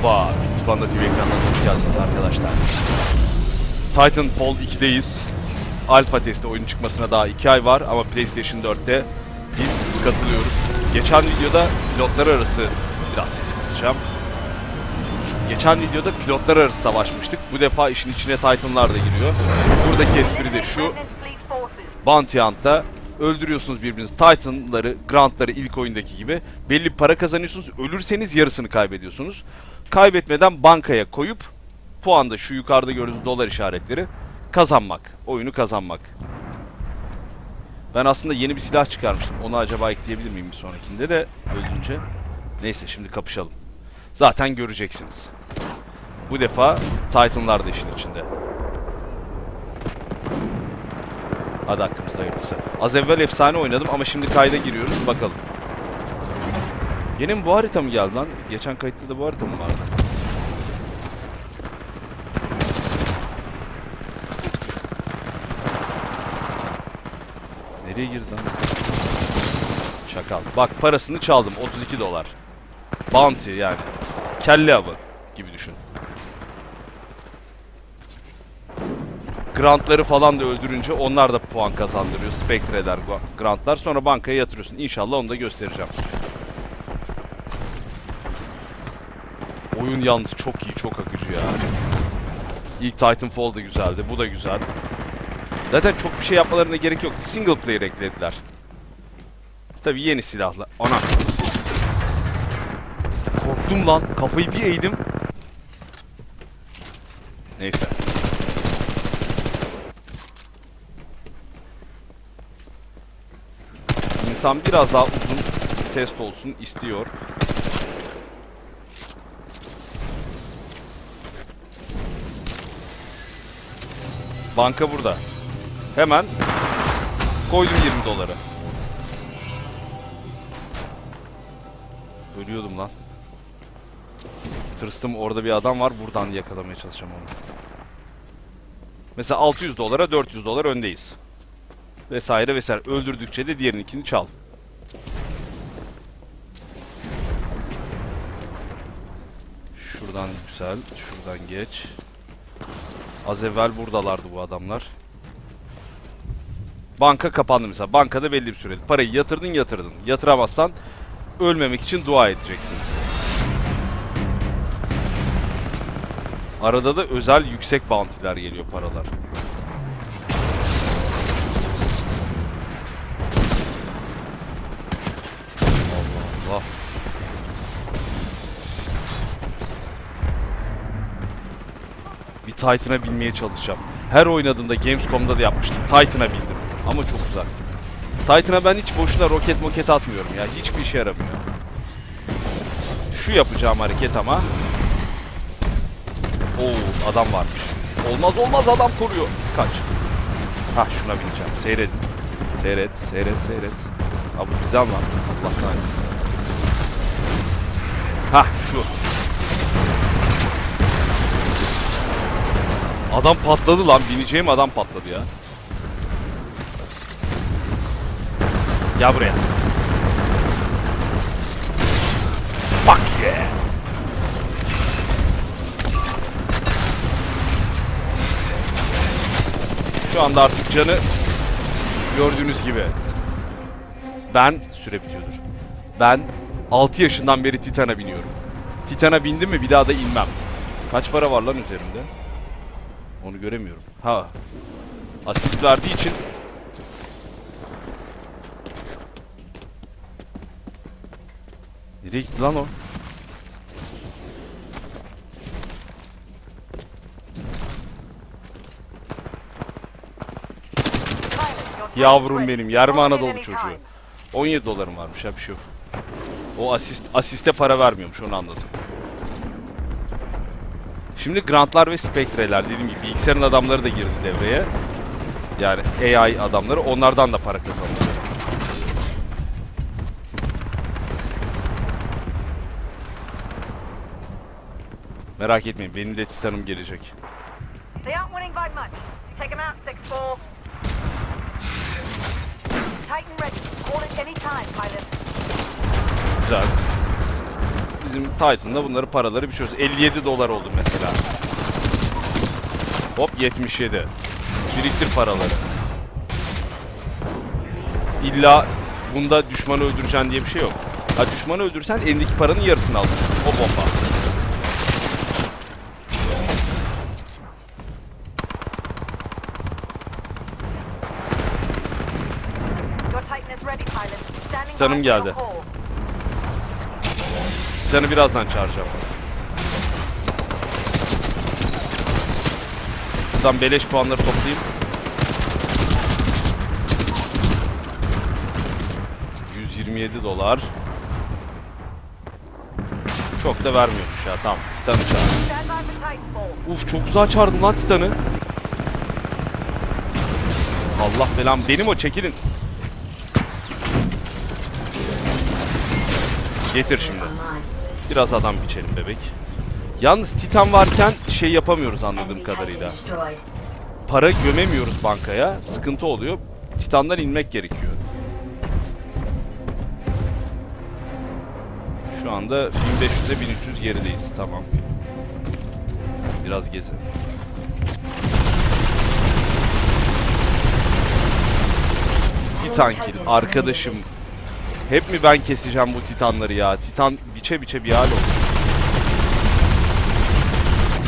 Oba, Panda TV ekranlarına hoş geldiniz arkadaşlar. Titanfall 2'deyiz. Alpha testi oyun çıkmasına daha 2 ay var ama PlayStation 4'te biz katılıyoruz. Geçen videoda pilotlar arası biraz ses kısacağım. Geçen videoda pilotlar arası savaşmıştık. Bu defa işin içine Titan'lar da giriyor. Buradaki espri de şu. Bounty Hunt'ta öldürüyorsunuz birbirinizi. Titan'ları, Grant'ları ilk oyundaki gibi belli para kazanıyorsunuz. Ölürseniz yarısını kaybediyorsunuz. Kaybetmeden bankaya koyup puanda şu yukarıda gördüğünüz dolar işaretleri kazanmak. Oyunu kazanmak. Ben aslında yeni bir silah çıkarmıştım. Onu acaba ekleyebilir miyim bir sonrakinde de öldünce. Neyse şimdi kapışalım. Zaten göreceksiniz. Bu defa Titan'lar da işin içinde. Hadi hakkımızda hayırlısı. Az evvel efsane oynadım ama şimdi kayda giriyoruz. Bakalım. Yine mi bu harita mı geldi lan? Geçen kayıtta da bu harita mı vardı? Nereye girdi lan? Şakal. Bak parasını çaldım. 32 dolar. Bounty yani. Kelle avı gibi düşün. Grantları falan da öldürünce onlar da puan kazandırıyor. Spectre'ler, grantlar. Sonra bankaya yatırıyorsun. İnşallah onu da göstereceğim. Oyun yalnız çok iyi, çok akıcı ya. İlk Titanfall da güzeldi. Bu da güzel. Zaten çok bir şey yapmalarına gerek yok. Single player eklediler. Tabi yeni silahla. Ana. Korktum lan. Kafayı bir eğdim. Neyse. İnsan biraz daha uzun test olsun istiyor. Banka burada. Hemen koydum 20 doları. Ölüyordum lan. Tırstım orada bir adam var. Buradan yakalamaya çalışacağım onu. Mesela 600 dolara 400 dolar öndeyiz. Vesaire vesaire. Öldürdükçe de diğerininkini çal. Şuradan yüksel. Şuradan geç. Az evvel buradalardı bu adamlar. Banka kapandı mesela. Bankada belli bir süreli. Parayı yatırdın yatırdın. Yatıramazsan ölmemek için dua edeceksin. Arada da özel yüksek bounty'ler geliyor paralar. Allah Allah. Titan'a binmeye çalışacağım. Her oynadığımda Gamescom'da da yapmıştım. Titan'a bindim. Ama çok uzak. Titan'a ben hiç boşuna roket moket atmıyorum ya. Hiçbir işe yaramıyor. Şu yapacağım hareket ama. Oo adam varmış. Olmaz olmaz adam koruyor. Kaç. Hah şuna bineceğim. Seyredin. Seyret, seyret, seyret. Abi bizi alma. Allah kahretsin. Hah şu. Adam patladı lan. Bineceğim adam patladı ya. Gel buraya. Fuck yeah. Şu anda artık canı gördüğünüz gibi. Ben süre bitiyordur. Ben 6 yaşından beri Titan'a biniyorum. Titan'a bindim mi bir daha da inmem. Kaç para var lan üzerimde? Onu göremiyorum. Ha. Asist verdiği için Nereye gitti lan o? Yavrum benim, yarım Anadolu çocuğu. 17 dolarım varmış ya bir şey yok. O asist asiste para vermiyormuş onu anladım. Şimdi Grantlar ve Spectre'ler dediğim gibi bilgisayarın adamları da girdi devreye. Yani AI adamları onlardan da para kazanıyor. Merak etmeyin benim de Titan'ım gelecek. They aren't winning by much. Take them out, 6-4. Titan ready. Call it any time, pilot. Güzel. Biz bizim Titan'da bunları paraları biçiyoruz. 57 dolar oldu mesela. Hop 77. Biriktir paraları. İlla bunda düşmanı öldüreceksin diye bir şey yok. Ha düşmanı öldürsen elindeki paranın yarısını aldın. O bomba. Your Titan Seni birazdan çağıracağım. Buradan beleş puanları toplayayım. ...127 dolar. Çok da vermiyormuş ya tamam. Titan'ı çağır. Uf çok güzel çağırdım lan Titan'ı. Allah belam benim o çekilin. Getir şimdi. Biraz adam biçelim bebek. Yalnız Titan varken şey yapamıyoruz anladığım kadarıyla. Para gömemiyoruz bankaya. Sıkıntı oluyor. Titan'dan inmek gerekiyor. Şu anda 1500'e 1300 gerideyiz. Tamam. Biraz gezelim. Titan kill. Arkadaşım. Hep mi ben keseceğim bu titanları ya? Titan biçe biçe bir hal oldu.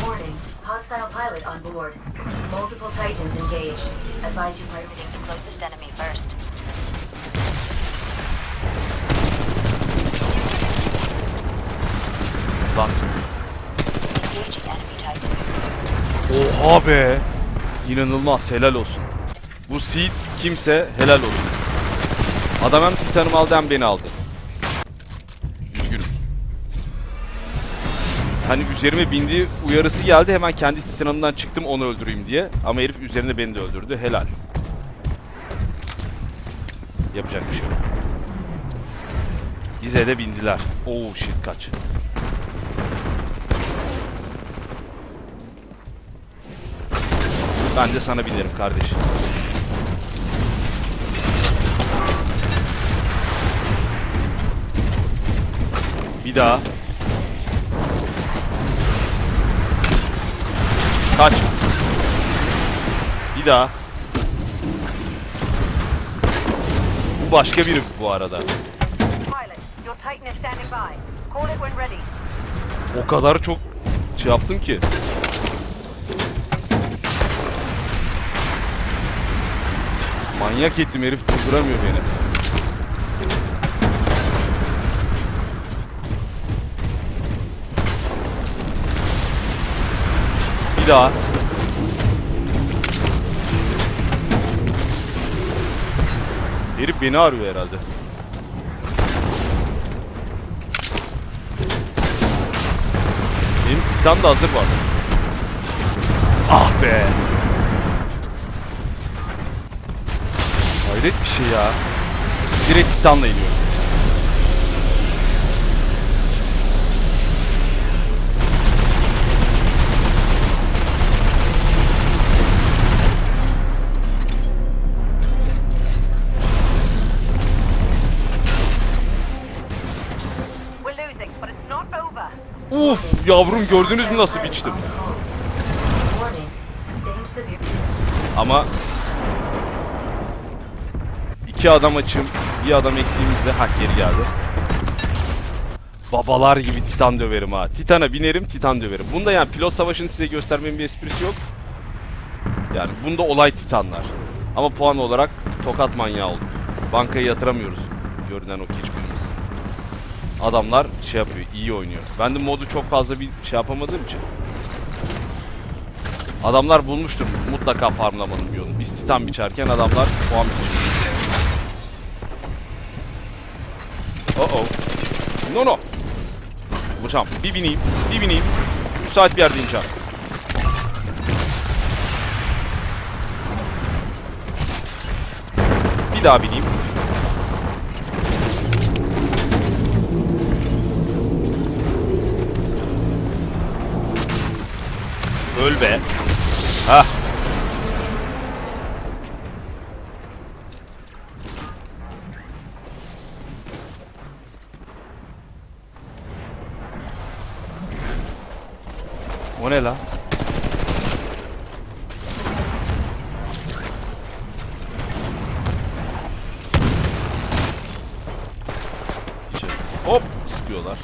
Warning, hostile pilot on board. Multiple Titans engaged. Advise you priority the closest enemy first. Lan. Engaging enemy Titan. Oha be. İnanılmaz helal olsun. Bu Seed kimse helal olsun. Adam hem Titan'ımı aldı hem beni aldı. Üzgünüm. Hani üzerime bindiği uyarısı geldi hemen kendi Titan'ımdan çıktım onu öldüreyim diye. Ama herif üzerinde beni de öldürdü. Helal. Yapacak bir şey yok. Bize de bindiler. Oo shit kaç. Ben de sana binerim kardeşim. Bir daha. Kaç. Bir daha. Bu başka biri bu arada. Pilot, your Titan is standing by. Call it when ready. O kadar çok şey yaptım ki. Manyak ettim herif durduramıyor beni. Bir daha. Herif beni arıyor herhalde. Benim Titan da hazır var. Ah be. Hayret bir şey ya. Direkt Titan'la iniyor. Uf yavrum gördünüz mü nasıl biçtim? Ama iki adam açım, bir adam eksiğimizde hak geri geldi. Babalar gibi Titan döverim ha. Titan'a binerim, Titan döverim. Bunda yani pilot savaşını size göstermemin bir esprisi yok. Yani bunda olay Titanlar. Ama puan olarak tokat manyağı olduk. Bankaya yatıramıyoruz. Görünen o ki. Adamlar şey yapıyor, iyi oynuyor. Ben de modu çok fazla bir şey yapamadığım için. Adamlar bulmuştur mutlaka farmlamanın bir yolunu. Biz titan biçerken adamlar puan biçiyor. Oh oh. No no. Hocam bir bineyim, bir bineyim. Müsait bir yerde ineceğim. Bir daha bineyim. Öl be. Hah. O ne la? Hop sıkıyorlar.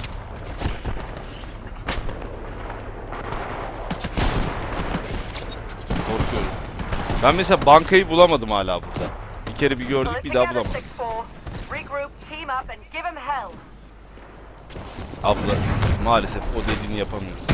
Ben mesela bankayı bulamadım hala burada. Bir kere bir gördük bir daha bulamadım. 6-4. Regroup, team up, and give him hell. Abla maalesef o dediğini yapamıyorum.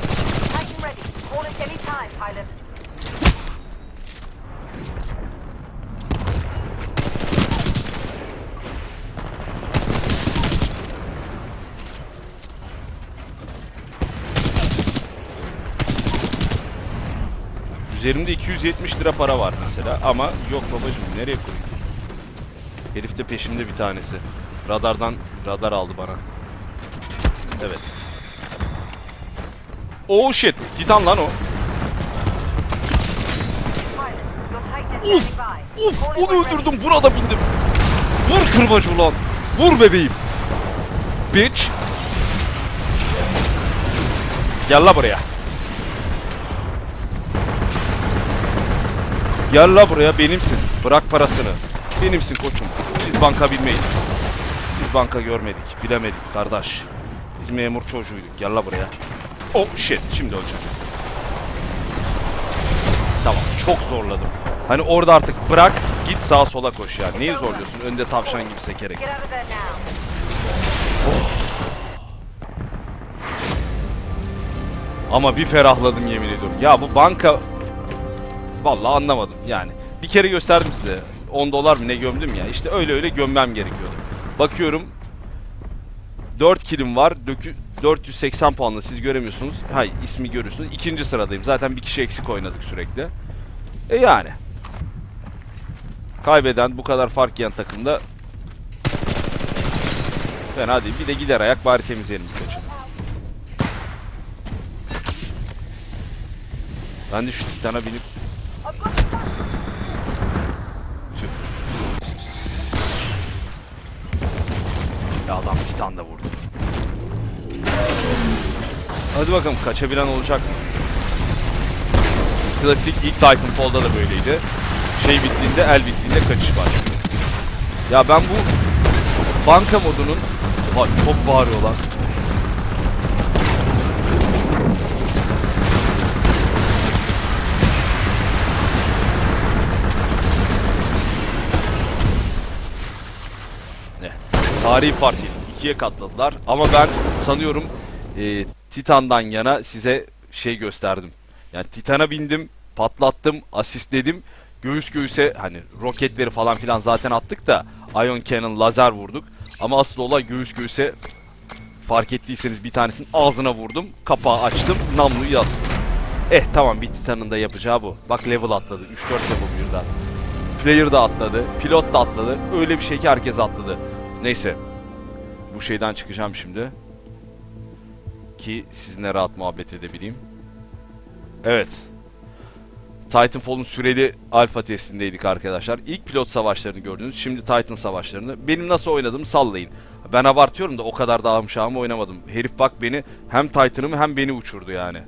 Üzerimde 270 lira para var mesela ama yok babacım nereye koyayım? Herif de peşimde bir tanesi. Radardan radar aldı bana. Evet. Oh shit. Titan lan o. Uf! Uf! Onu öldürdüm. Burada bindim. Vur kırbacı ulan. Vur bebeğim. Bitch. Gel la buraya. Gel la buraya benimsin. Bırak parasını. Benimsin koçum. Biz banka bilmeyiz. Biz banka görmedik, bilemedik kardeş. Biz memur çocuğuyduk. Gel la buraya. Oh shit. Şimdi öleceğim. Tamam. Çok zorladım. Hani orada artık bırak git sağa sola koş ya. Neyi zorluyorsun? Önde tavşan gibi sekerek. Now. Ama bir ferahladım yemin ediyorum. Ya bu banka vallahi anlamadım yani. Bir kere gösterdim size. 10 dolar mı ne gömdüm ya. İşte öyle öyle gömmem gerekiyordu. Bakıyorum 4 kilim var. Dökü- 480 puanla siz göremiyorsunuz. Hay ismi görüyorsunuz. İkinci sıradayım. Zaten bir kişi eksik oynadık sürekli. E yani. Kaybeden bu kadar fark yiyen takımda fena değil. Bir de gider ayak bari temizleyelim birkaçını. Ben de şu Titan'a binip... Ya adam Titan da vurdu. Hadi bakalım kaçabilen olacak mı? Klasik ilk Titanfall'da da böyleydi. Şey bittiğinde, el bittiğinde kaçış var. Ya ben bu banka modunun... Vay çok bağırıyorlar. Ne? Tarihi fark değil. İkiye katladılar. Ama ben sanıyorum e, Titan'dan yana size şey gösterdim. Yani Titan'a bindim, patlattım, asistledim. Göğüs göğüse hani roketleri falan filan zaten attık da Ion Cannon lazer vurduk. Ama asıl olay göğüs göğüse fark ettiyseniz bir tanesinin ağzına vurdum. Kapağı açtım, namluyu yazdım. Eh tamam bir Titan'ın da yapacağı bu. Bak level atladı. 3-4 level birden. Player da atladı. Pilot da atladı. Öyle bir şey ki herkes atladı. Neyse. Bu şeyden çıkacağım şimdi. Ki sizinle rahat muhabbet edebileyim. Evet. Titanfall'un süreli alfa testindeydik arkadaşlar. İlk pilot savaşlarını gördünüz. Şimdi Titan savaşlarını. Benim nasıl oynadığımı sallayın. Ben abartıyorum da o kadar da ahım oynamadım. Herif bak beni hem Titan'ımı hem beni uçurdu yani.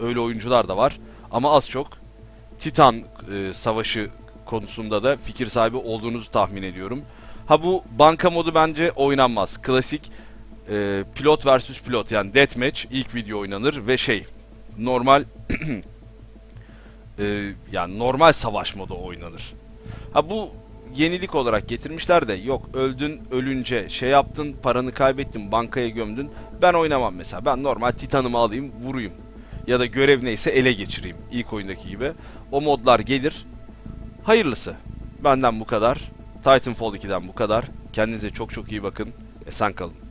Öyle oyuncular da var. Ama az çok Titan e, savaşı konusunda da fikir sahibi olduğunuzu tahmin ediyorum. Ha bu banka modu bence oynanmaz. Klasik e, pilot versus pilot. Yani deathmatch ilk video oynanır ve şey normal e, yani normal savaş modu oynanır. Ha bu yenilik olarak getirmişler de yok öldün ölünce şey yaptın paranı kaybettin bankaya gömdün. Ben oynamam mesela. Ben normal titanımı alayım vurayım. Ya da görev neyse ele geçireyim ilk oyundaki gibi. O modlar gelir. Hayırlısı. Benden bu kadar Titanfall 2'den bu kadar. Kendinize çok çok iyi bakın. Esen kalın